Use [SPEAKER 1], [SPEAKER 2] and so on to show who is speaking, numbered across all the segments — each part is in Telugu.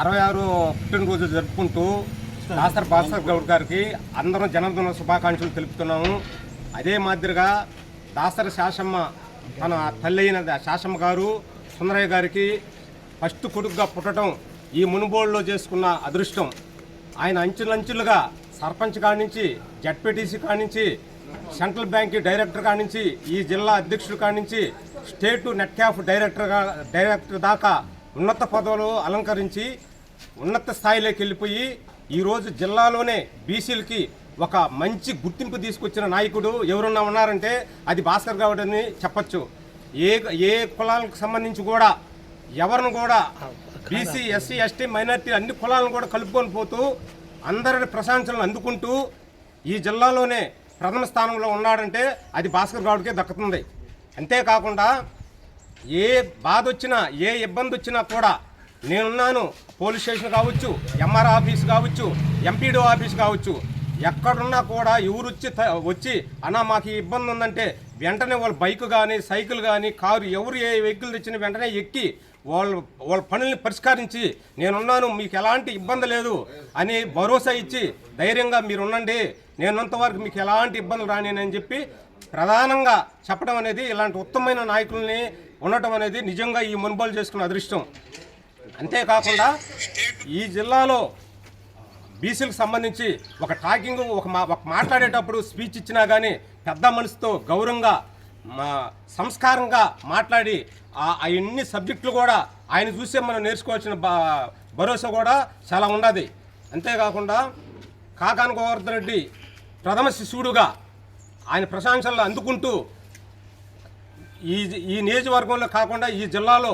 [SPEAKER 1] అరవై ఆరు పుట్టినరోజు జరుపుకుంటూ దాసర్ భాస్కర్ గౌడ్ గారికి అందరం జన్మదిన శుభాకాంక్షలు తెలుపుతున్నాము. అదే మాదిరిగా దాసరి శాసమ్మ తన తల్లి అయిన శాసమ్మ గారు సుందరయ్య గారికి ఫస్ట్ కొడుకుగా పుట్టడం ఈ మునుగోడులో చేసుకున్న అదృష్టం. ఆయన అంచులంచులుగా సర్పంచ్ కానించి జడ్పీటీసీ కానించి సెంట్రల్ బ్యాంక్ డైరెక్టర్ కానించి ఈ జిల్లా అధ్యక్షుడు కానించి స్టేట్ నెట్ క్యాఫ్ డైరెక్టర్గా డైరెక్టర్ దాకా ఉన్నత పదవులు అలంకరించి ఉన్నత స్థాయిలోకి వెళ్ళిపోయి ఈరోజు జిల్లాలోనే బీసీలకి ఒక మంచి గుర్తింపు తీసుకొచ్చిన నాయకుడు ఎవరున్నా ఉన్నారంటే అది భాస్కర్ గౌడ్ అని చెప్పచ్చు. ఏ ఏ కులాలకు సంబంధించి కూడా ఎవరిని కూడా బీసీ ఎస్సీ ఎస్టీ మైనార్టీ అన్ని కులాలను కూడా కలుపుకొని పోతూ అందరిని ప్రశాంతలను అందుకుంటూ ఈ జిల్లాలోనే ప్రథమ స్థానంలో ఉన్నాడంటే అది భాస్కర్ గౌడ్కే దక్కుతుంది. అంతేకాకుండా ఏ బాధ వచ్చినా ఏ ఇబ్బంది వచ్చినా కూడా నేనున్నాను. పోలీస్ స్టేషన్ కావచ్చు ఎంఆర్ ఆఫీస్ కావచ్చు ఎంపీడీ ఆఫీస్ కావచ్చు. ఎక్కడున్నా కూడా ఎవరు వచ్చి త- వచ్చి అన్న మాకు ఇబ్బంది ఉందంటే వెంటనే వాళ్ళ బైక్ కానీ సైకిల్ కానీ కారు ఎవరు ఏ వెహికల్ తెచ్చిన వెంటనే ఎక్కి వాళ్ళు వాళ్ళ పనుల్ని పరిష్కరించి నేనున్నాను మీకు ఎలాంటి ఇబ్బంది లేదు అని భరోసా ఇచ్చి ధైర్యంగా మీరు ఉండండి నేనున్నంత మీకు ఎలాంటి ఇబ్బందులు రానేనని చెప్పి ప్రధానంగా చెప్పడం అనేది ఇలాంటి ఉత్తమమైన నాయకుల్ని ఉండటం అనేది నిజంగా ఈ మునుబోలు చేసుకున్న అదృష్టం. అంతేకాకుండా ఈ జిల్లాలో బీసీలకు సంబంధించి ఒక టాకింగ్ ఒక మా ఒక మాట్లాడేటప్పుడు స్పీచ్ ఇచ్చినా కానీ పెద్ద మనసుతో గౌరవంగా మా సంస్కారంగా మాట్లాడి అవన్నీ సబ్జెక్టులు కూడా ఆయన చూసే మనం నేర్చుకోవాల్సిన బా- భరోసా కూడా చాలా ఉన్నది. అంతేకాకుండా కాకాన గోవర్ధన్ రెడ్డి ప్రథమ శిశువుడుగా ఆయన ప్రశంసలు అందుకుంటూ ఈ ఈ నియోజకవర్గంలో కాకుండా ఈ జిల్లాలో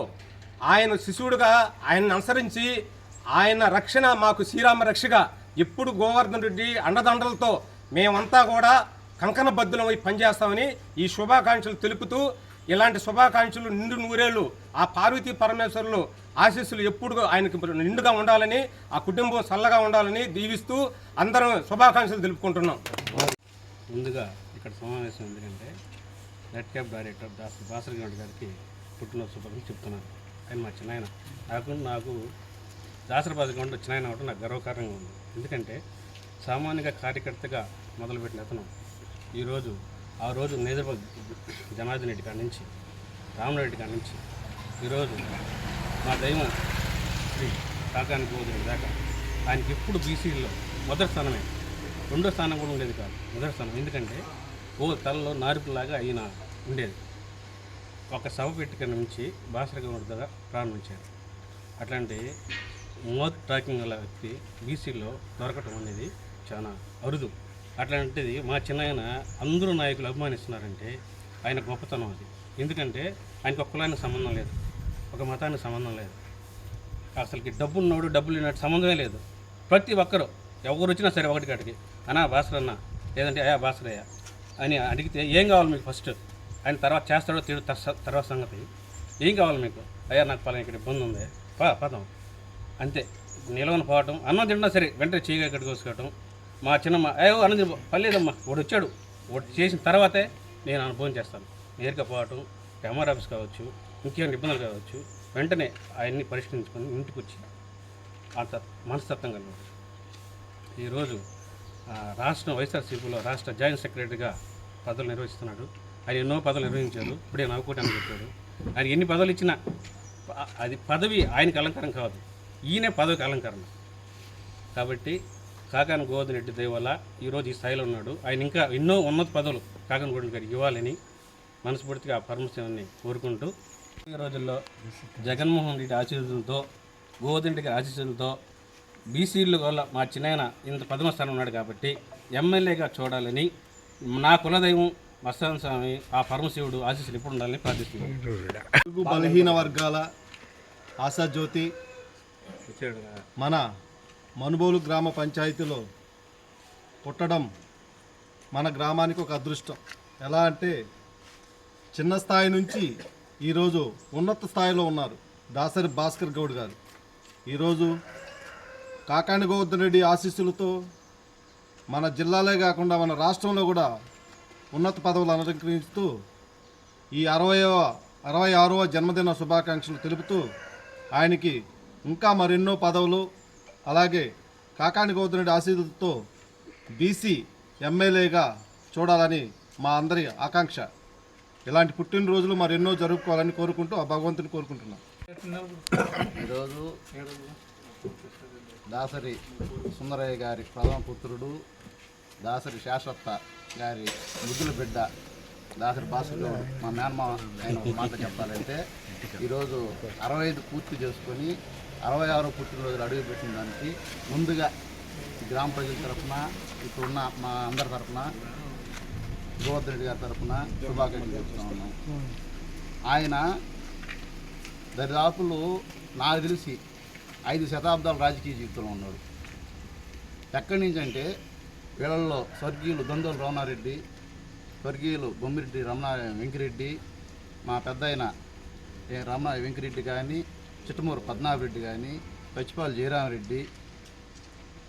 [SPEAKER 1] ఆయన శిశువుడుగా ఆయన్ని అనుసరించి ఆయన రక్షణ మాకు శ్రీరామ రక్షగా. ఎప్పుడు గోవర్ధన్ రెడ్డి అండదండలతో మేమంతా కూడా కంకణబద్ధులమై పనిచేస్తామని ఈ శుభాకాంక్షలు తెలుపుతూ ఇలాంటి శుభాకాంక్షలు నిండు నూరేళ్ళు ఆ పార్వతీ పరమేశ్వరులు ఆశీస్సులు ఎప్పుడు ఆయనకి నిండుగా ఉండాలని ఆ కుటుంబం చల్లగా ఉండాలని దీవిస్తూ అందరం శుభాకాంక్షలు తెలుపుకుంటున్నాం.
[SPEAKER 2] ముందుగా ఇక్కడ సమావేశం ఎందుకంటే red cap director Das Basaragoud గారికి పుట్టినరోజు శుభాకాంక్షలు చెప్తున్నాను. ఆయన మా చిన్నాయన నాకు నాకు దాసరి బాధగౌడ్ చిన్నాయన అవడం నాకు గర్వకారణంగా ఉంది. ఎందుకంటే సామాన్యంగా కార్యకర్తగా మొదలుపెట్టిన అతను ఈరోజు ఆ రోజు నేదర్బాద్ జనార్దన్ రెడ్డి కాడి నుంచి రామరెడ్డి కాడి నుంచి ఈరోజు మా దైవం శ్రీ కాకానికి పోతుంది దాకా ఆయనకి ఎప్పుడు బీసీలో మొదటి స్థానమే. రెండో స్థానం కూడా ఉండేది కాదు. మొదటి స్థానం. ఎందుకంటే ఓ తలలో నారుపులాగా ఆయన ఉండేది. ఒక సభ పెట్టుకుని నుంచి భాస్కర్ దగ్గర ప్రారంభించారు. అట్లాంటి మోత్ ట్రాకింగ్ గల వ్యక్తి బీసీలో దొరకటం అనేది చాలా అరుదు. అట్లాంటిది మా చిన్నాయన అందరూ నాయకులు అభిమానిస్తున్నారంటే ఆయన గొప్పతనం అది. ఎందుకంటే ఆయనకు ఒక కులానికి సంబంధం లేదు ఒక మతానికి సంబంధం లేదు. అసలుకి డబ్బు ఉన్నవాడు డబ్బులు లేనట్టు సంబంధమే లేదు. ప్రతి ఒక్కరు ఎవరు వచ్చినా సరే ఒకటి కాడికి అనా భాస్కర్ అన్న లేదంటే అయ్యా భాస్కర్ అయ్యా అని అడిగితే ఏం కావాలి మీకు ఫస్ట్? ఆయన తర్వాత చేస్తాడో తీడు తర్వాత సంగతి. ఏం కావాలి మీకు? అయ్యా నాకు పలానా ఇక్కడ ఇబ్బంది ఉంది. పా పదం. అంతే. నిలవని పోవటం అన్నం తిన్నా సరే వెంటనే చేయగా ఇక్కడికి కోసుకోవటం మా చిన్నమ్మ అయ్యో అన్నం తిన పర్లేదమ్మా వాడు వచ్చాడు. వాడు చేసిన తర్వాతే నేను అనుభవం చేస్తాను. నేరుగా పోవటం ఎంఆర్ ఆఫీస్ కావచ్చు ఇంకేమైనా ఇబ్బందులు కావచ్చు వెంటనే అవన్నీ పరిష్కరించుకొని ఇంటికి వచ్చి అంత మనస్తత్వం కలిగి ఈరోజు రాష్ట్ర రాష్ట్రం వైఎస్ఆర్సీపీలో రాష్ట్ర జాయింట్ సెక్రటరీగా పదవులు నిర్వహిస్తున్నాడు. ఆయన ఎన్నో పదవులు నిర్వహించారు ఇప్పుడే నవ్వుకోటి అని చెప్పాడు. ఆయన ఎన్ని పదవులు ఇచ్చినా అది పదవి ఆయనకి అలంకారం కాదు. ఈయనే పదవికి అలంకరణ. కాబట్టి కాకాని గోవర్ధన్ రెడ్డి వల్ల ఈరోజు ఈ స్థాయిలో ఉన్నాడు. ఆయన ఇంకా ఎన్నో ఉన్నత పదవులు కాకాని గోవర్ధన్ గారికి ఇవ్వాలని మనస్ఫూర్తిగా ఆ పరమశివాన్ని కోరుకుంటూ ఈ రోజుల్లో జగన్మోహన్ రెడ్డి ఆశీస్సులతో గోవర్ధన్ రెడ్డి గారి ఆశీస్సులతో బీసీలు వల్ల మా చిన్నాయన ఇంత పద్మస్థానం ఉన్నాడు కాబట్టి ఎమ్మెల్యేగా చూడాలని నా కులదైవం మస్తాన్ స్వామి ఆ పరమశివుడు ఆశీస్సులు ఎప్పుడు ఉండాలని ప్రార్థిస్తున్నాను
[SPEAKER 3] తెలుగు బలహీన వర్గాల ఆశాజ్యోతి మన మనుబోలు గ్రామ పంచాయతీలో పుట్టడం మన గ్రామానికి ఒక అదృష్టం. ఎలా అంటే చిన్న స్థాయి నుంచి ఈరోజు ఉన్నత స్థాయిలో ఉన్నారు దాసరి భాస్కర్ గౌడ్ గారు. ఈరోజు కాకాని గోవర్ధన్ రెడ్డి ఆశీస్సులతో మన జిల్లాలే కాకుండా మన రాష్ట్రంలో కూడా ఉన్నత పదవులు అలంకరిస్తూ ఈ అరవయవ అరవై ఆరవ జన్మదిన శుభాకాంక్షలు తెలుపుతూ ఆయనకి ఇంకా మరెన్నో పదవులు అలాగే కాకాని గౌతముడి ఆశీస్సులతో బీసీ ఎమ్మెల్యేగా చూడాలని మా అందరి ఆకాంక్ష. ఇలాంటి పుట్టినరోజులు మరెన్నో జరుపుకోవాలని కోరుకుంటూ ఆ భగవంతుని కోరుకుంటున్నాం.
[SPEAKER 4] ఈరోజు దాసరి సుందరయ్య గారి ప్రథమ పుత్రుడు దాసరి శాశ్వత గారి ముద్దుల బిడ్డ దాసరి భాషలో మా మేనమామ ఆయన ఒక మాట చెప్పాలంటే ఈరోజు అరవై ఐదు పూర్తి చేసుకొని అరవై ఆరో పుట్టినరోజులు అడుగుపెట్టిన దానికి ముందుగా గ్రామ ప్రజల తరఫున ఇప్పుడున్న మా అందరి తరఫున గోవర్ధన్ రెడ్డి గారి తరఫున శుభాకాంక్షలు చెప్తా ఉన్నాం. ఆయన దరిదాపులు నాకు తెలిసి ఐదు శతాబ్దాల రాజకీయ జీవితంలో ఉన్నాడు. ఎక్కడి నుంచి అంటే వీళ్ళల్లో స్వర్గీయులు దొందోలు రమణారెడ్డి స్వర్గీయులు బొమ్మిరెడ్డి రమణ వెంకిరెడ్డి మా పెద్ద ఆయన రమణ వెంకిరెడ్డి కానీ చిట్టమూరు పద్మనాభరెడ్డి కానీ పచ్చిపాలు జయరామరెడ్డి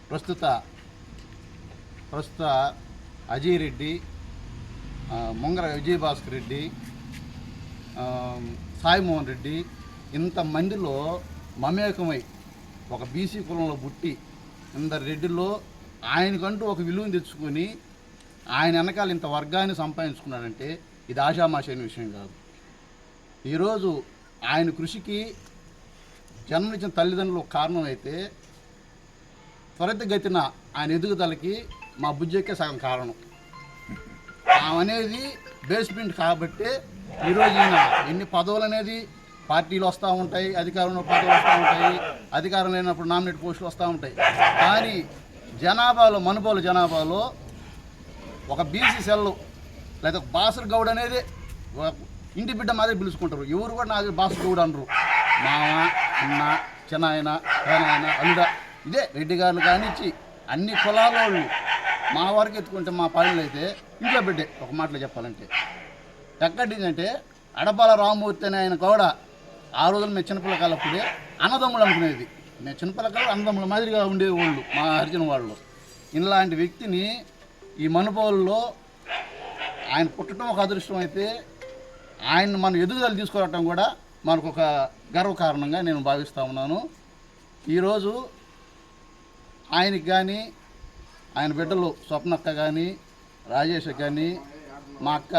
[SPEAKER 4] ప్రస్తుత ప్రస్తుత అజయ్ రెడ్డి ముంగర విజయభాస్కర్ రెడ్డి సాయిమోహన్ రెడ్డి ఇంతమందిలో మమేకమై ఒక బీసీ కులంలో పుట్టి ఇందరు రెడ్డిలో ఆయనకంటూ ఒక విలువను తెచ్చుకొని ఆయన వెనకాల ఇంత వర్గాన్ని సంపాదించుకున్నాడంటే ఇది ఆషామాషైన విషయం కాదు. ఈరోజు ఆయన కృషికి జన్మనిచ్చిన తల్లిదండ్రులు కారణం అయితే త్వరితగతిన ఆయన ఎదుగుదలకి మా బుజ్జకే సగం కారణం. ఆమె అనేది బేస్మెంట్ కాబట్టి ఈరోజు ఈయన ఎన్ని పదవులు అనేది పార్టీలు వస్తూ ఉంటాయి అధికారంలో పదవులు వస్తూ ఉంటాయి అధికారం లేనప్పుడు నామినేట్ పోస్టులు వస్తూ ఉంటాయి. కానీ జనాభాలో మనుబోలు జనాభాలో ఒక బీసీ సెల్ లేదా ఒక బాసర్ గౌడ్ అనేది ఒక ఇంటి బిడ్డ మాదిరి పిలుచుకుంటారు. ఎవరు కూడా నాకు బాసర్ గౌడ్ అనరు. మామ అన్న చిన్నాయన పేనాయన అల్లుడ ఇదే రెడ్డి గారిని కానిచ్చి అన్ని కులాలోళ్ళు మా వారికి ఎత్తుకుంటే మా పనులు అయితే ఇంట్లో బిడ్డే. ఒక మాటలో చెప్పాలంటే ఎక్కడిందంటే అడపాల రామమూర్తి అనే ఆయన కూడా ఆ రోజులు మేము చిన్నపిల్లకాలప్పుడే అన్నదమ్ములు అనుకునేది. మేము చిన్నపిల్లకాయలు అన్నదమ్ముల మాదిరిగా ఉండేవాళ్ళు మా హరిజన వాళ్ళు. ఇలాంటి వ్యక్తిని ఈ మనుపోల్లో ఆయన పుట్టడం ఒక అదృష్టం అయితే ఆయన మనం ఎదుగుదల తీసుకురావటం కూడా మనకు ఒక గర్వకారణంగా నేను భావిస్తూ ఉన్నాను. ఈరోజు ఆయనకి కానీ ఆయన బిడ్డలు స్వప్నక్క కానీ రాజేష్ కానీ మా అక్క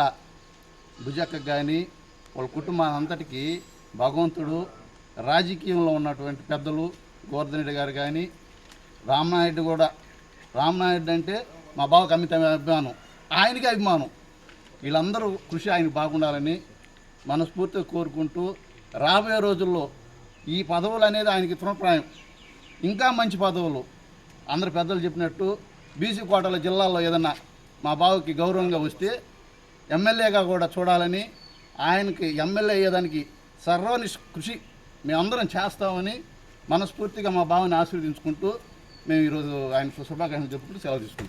[SPEAKER 4] భుజక్క కానీ వాళ్ళ కుటుంబం అంతటికీ భగవంతుడు రాజకీయంలో ఉన్నటువంటి పెద్దలు గోవర్ధన్ గారు కానీ రామనాయుడు కూడా. రామనాయుడు అంటే మా బావకు అమిత అభిమానం. ఆయనకి అభిమానం. వీళ్ళందరూ కృషి ఆయనకు బాగుండాలని మనస్ఫూర్తిగా కోరుకుంటూ రాబోయే రోజుల్లో ఈ పదవులు అనేది ఆయనకి తృణప్రాయం. ఇంకా మంచి పదవులు. అందరు పెద్దలు చెప్పినట్టు బీసీ కోటల జిల్లాలో ఏదన్నా మా బావకి గౌరవంగా వస్తే ఎమ్మెల్యేగా కూడా చూడాలని ఆయనకి ఎమ్మెల్యే అయ్యేదానికి సర్వని కృషి మేమందరం చేస్తామని మనస్ఫూర్తిగా మా బావని ఆశీర్వదించుకుంటూ మేము ఈరోజు ఆయన శుభాకాంక్షలు చెప్పుకుంటూ సెలవు తీసుకుంటాం